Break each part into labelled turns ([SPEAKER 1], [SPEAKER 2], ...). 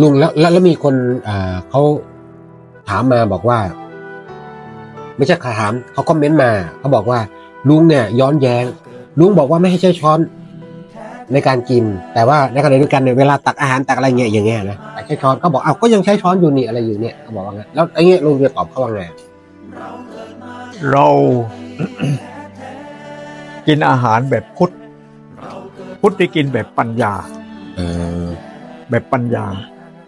[SPEAKER 1] ลุงแล้วแล้วแล้วมีคนอ่าเขาถามมาบอกว่า ไม่ใช่ถามเขาคอมเมนต์มาเขาบอกว่า ลุงเนี่ย ย้อนแยง้ง ลุงบอกว่าไม่ให้ใช้ช้อนในการกิน แต่ว่าในขณะเดียวกันเนี่ยเวลาตักอาหารตักอะไรเงี้ยอย่างเงี้ยนะแต่ใช้ช้อนเขาบอกอ้าวก็ยังใช้ช้อนอยู่นี่อะไรอยู่เนี่ยเขาบอกว่างั้นแล้วไอ้เงี้ยลุงจะตอบเขาว่าไง
[SPEAKER 2] เรากินอาหารแบบพุทธพุทธที่กินแบบปัญญา
[SPEAKER 1] เออ
[SPEAKER 2] แบบปัญญา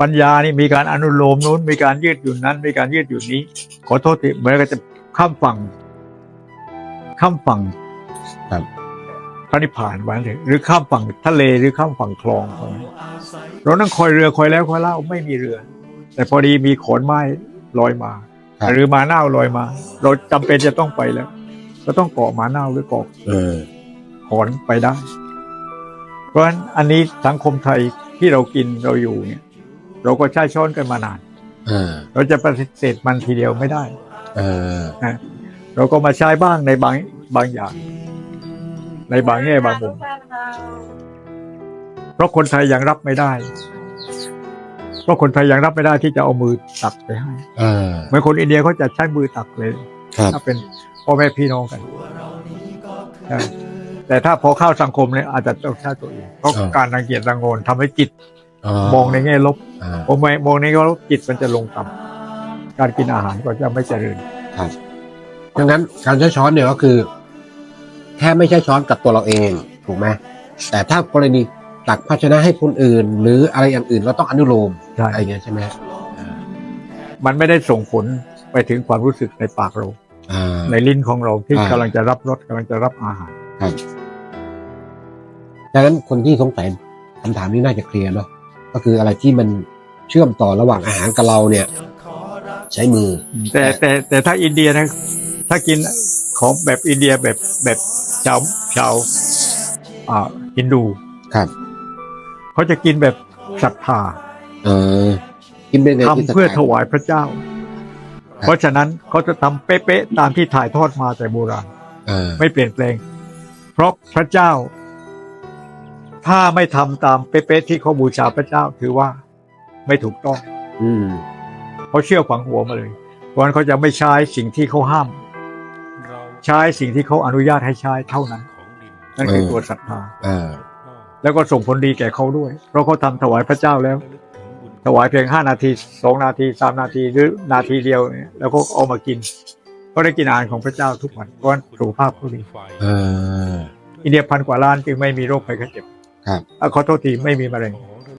[SPEAKER 2] ปัญญานี่มีการอนุโลมนู้นมีการยืดหยุ่นนั้น มีการยืดหยุ่นนี้ ขอโทษทีเหมือนกับจะข้ามฝั่ง ข้ามฝั่ง
[SPEAKER 1] ครับ
[SPEAKER 2] พระนิพพานไว้เลยหรือข้ามฝั่งทะเลหรือข้ามฝั่งคลองเรานั่งคอยเรือคอยแล้วคอยเล่าไม่มีเรือ แต่พอดีมีขอนไม้ลอยมา
[SPEAKER 1] ครับ
[SPEAKER 2] หรือมาเน่าลอยมา เราจำเป็นจะต้องไปแล้ว ก็ต้องเกาะหมาเน่าหรือเกาะ
[SPEAKER 1] เออ
[SPEAKER 2] ขอนไปได้ เพราะฉะนั้นอันนี้สังคมไทยที่เรากินเราอยู่เนี่ย เราก็ใช้ช้อนกันมานาน
[SPEAKER 1] เออ
[SPEAKER 2] เราจะปฏิเสธมันทีเดียวไม่ได้
[SPEAKER 1] เออ
[SPEAKER 2] นะเราก็มาใช้บ้างในบางบางอย่าง ในบางแง่บางมุมเพราะคนไทยยังรับไม่ได้ เพราะคนไทยยังรับไม่ได้ที่จะเอามือตักไปให้
[SPEAKER 1] เออ
[SPEAKER 2] เหมือนคนอินเดียเขาจะใช้มือตักเลย
[SPEAKER 1] ครับ
[SPEAKER 2] ถ้าเป็นพ่อแม่พี่น้องกันใช่แต่ถ้าพอเข้าสังคมเนี่ยอาจจะต้องใช้ตัวเองเพราะ
[SPEAKER 1] อ่า
[SPEAKER 2] การรังเกียจรังโงนทำให้จิต
[SPEAKER 1] อ๋อ
[SPEAKER 2] มองในแง่ลบ
[SPEAKER 1] อ่า
[SPEAKER 2] พอไม่มองในแง่ลบจิตมันจะลงต่ำการกินอาหารก็จะไม่เจริญ
[SPEAKER 1] ดังนั้นการใช้ช้อนเนี่ยก็คือ แค่ไม่ใช่ช้อนกับตัวเราเองถูกไหมแต่ถ้ากรณีตักภาชนะให้คนอื่น หรืออะไรอย่างอื่นเราต้องอนุโลม
[SPEAKER 2] ใช่
[SPEAKER 1] อะไรอย่างเงี้ยใช่ไหมอ่า
[SPEAKER 2] มันไม่ได้ส่งผลไปถึงความรู้สึกในปากเรา
[SPEAKER 1] อ่า
[SPEAKER 2] ในลิ้นของเราที่
[SPEAKER 1] อ่า
[SPEAKER 2] กำลังจะรับรสกำลังจะรับอาหาร
[SPEAKER 1] ครับดังนั้นคนที่สงสัยคำถามนี้น่าจะเคลียร์เนาะ ก็คืออะไรที่มันเชื่อมต่อระหว่างอาหารกับเราเนี่ย ใช้มือ
[SPEAKER 2] แต่แต่แต่ถ้าอินเดียนะถ้ากินของแบบอินเดียแบบแบบชาวชาวอ่าฮินดู
[SPEAKER 1] ครับ
[SPEAKER 2] เขาจะกินแบบศรัทธา
[SPEAKER 1] เออกินเป็นไงที่
[SPEAKER 2] ทำเพื่อ
[SPEAKER 1] สไตล์
[SPEAKER 2] ถวายพระเจ้า เพราะฉะนั้นเขาจะทำเป๊ะๆตามที่ถ่ายทอดมาแต่โบราณ
[SPEAKER 1] เออ
[SPEAKER 2] ไม่เปลี่ยนแปลง เพราะพระเจ้า ถ้าไม่ทำตามเป๊ะๆที่เขาบูชาพระเจ้าถือว่าไม่ถูกต้อง
[SPEAKER 1] อืม
[SPEAKER 2] เขาเชื่อฝังหัวมาเลยเพราะฉะนั้นเขาจะไม่ใช้สิ่งที่เขาห้าม ใช้สิ่งที่เขาอนุญาตให้ใช้เท่านั้น นั่นคือตัวศรัทธา
[SPEAKER 1] เออ
[SPEAKER 2] แล้วก็ส่งผลดีแก่เขาด้วย เพราะเขาทำถวายพระเจ้าแล้ว ถวายเพียงห้านาทีสองนาทีสามนาทีหรือนาทีเดียวเนี่ยแล้วก็เอามากินก็ได้กินอาหารของพระเจ้าทุกวันเพราะฉะนั้นสุขภาพเขาดี
[SPEAKER 1] เออ
[SPEAKER 2] อินเดียพันกว่าล้านจึงไม่มีโรคภัยไข้เจ็บ
[SPEAKER 1] ครับ
[SPEAKER 2] อะ ขอโทษทีไม่มีมะเร็ง